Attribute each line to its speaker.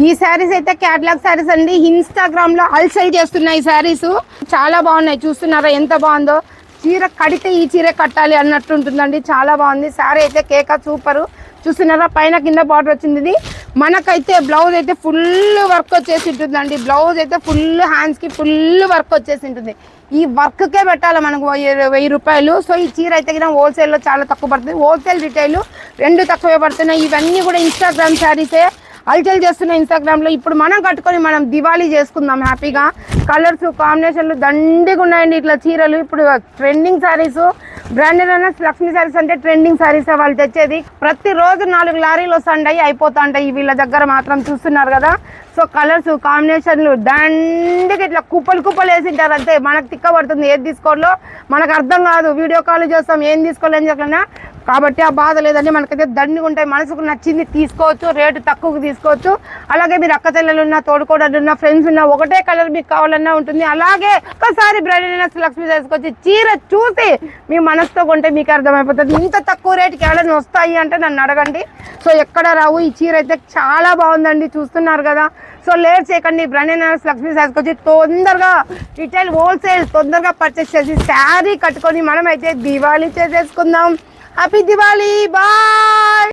Speaker 1: ఈ శారీస్ అయితే క్యాట్లాగ్ శారీస్ అండి. ఇన్స్టాగ్రామ్లో హల్సెల్ చేస్తున్నాయి శారీస్. చాలా బాగున్నాయి. చూస్తున్నారా ఎంత బాగుందో? చీర కడితే ఈ చీర కట్టాలి అన్నట్టు ఉంటుందండి. చాలా బాగుంది. శారీ అయితే కేక సూపర్. చూస్తున్నారా? పైన కింద బార్డర్ వచ్చింది ఇది. మనకైతే బ్లౌజ్ అయితే ఫుల్ వర్క్ వచ్చేసి ఉంటుందండి. బ్లౌజ్ అయితే ఫుల్ హ్యాండ్స్కి ఫుల్ వర్క్ వచ్చేసి ఉంటుంది. ఈ వర్క్కే పెట్టాలి మనకు వెయ్యి- వెయ్యి రూపాయలు. సో ఈ చీర అయితే కింద హోల్సేల్లో చాలా తక్కువ పడుతుంది. హోల్సేల్ రిటైల్ రెండు తక్కువే పడుతున్నాయి. ఇవన్నీ కూడా ఇన్స్టాగ్రామ్ శారీసే. అల్చల్ చేస్తున్న ఇన్స్టాగ్రామ్లో ఇప్పుడు మనం కట్టుకొని మనం దివాళీ చేసుకుందాం హ్యాపీగా. కలర్స్ కాంబినేషన్లు దండిగా ఉన్నాయండి ఇట్లా చీరలు. ఇప్పుడు ట్రెండింగ్ శారీస్ బ్రాండెడ్ అన్న లక్ష్మీ శారీస్ అంటే ట్రెండింగ్ శారీస్ వాళ్ళు తెచ్చేది. ప్రతిరోజు నాలుగు లారీలు వస్తుంటాయి అయిపోతా ఉంటాయి వీళ్ళ దగ్గర మాత్రం చూస్తున్నారు కదా. సో కలర్స్ కాంబినేషన్లు దండిగా ఇట్లా కుప్పలు కుప్పలు వేసింటారు అంతే. మనకు తిక్క పడుతుంది. ఏది తీసుకోవాలో మనకు అర్థం కాదు. వీడియో కాల్ చేస్తాం. ఏం తీసుకోవాలని చెప్పినా కాబట్టి ఆ బాధ లేదండి. మనకైతే దండిగా ఉంటాయి. మనసుకు నచ్చింది తీసుకోవచ్చు. రేటు తక్కువకు తీసుకోవచ్చు. అలాగే మీరు అక్క చెల్లెలు ఉన్న తోడుకోడలు ఉన్న ఫ్రెండ్స్ ఉన్న ఒకటే కలర్ మీకు కావాలన్నా ఉంటుంది. అలాగే ఒక్కసారి బ్రైడల్ లక్ష్మి తీసుకొచ్చి చీర చూసి మీ మనసుతో కొంటే మీకు అర్థమైపోతుంది. ఇంత తక్కువ రేటుకి ఎవరైనా వస్తాయి అంటే నన్ను అడగండి. సో ఎక్కడ రావు? ఈ చీర అయితే చాలా బాగుందండి. చూస్తున్నారు కదా. సో లేట్ చేయకండి. బ్రాండెడ్ లక్ష్మీ శారీస్కి వచ్చి తొందరగా రిటైల్ హోల్సేల్ తొందరగా పర్చేస్ చేసి శారీ కట్టుకొని మనమైతే దివాళీ చేసేసుకుందాం. Happy Diwali by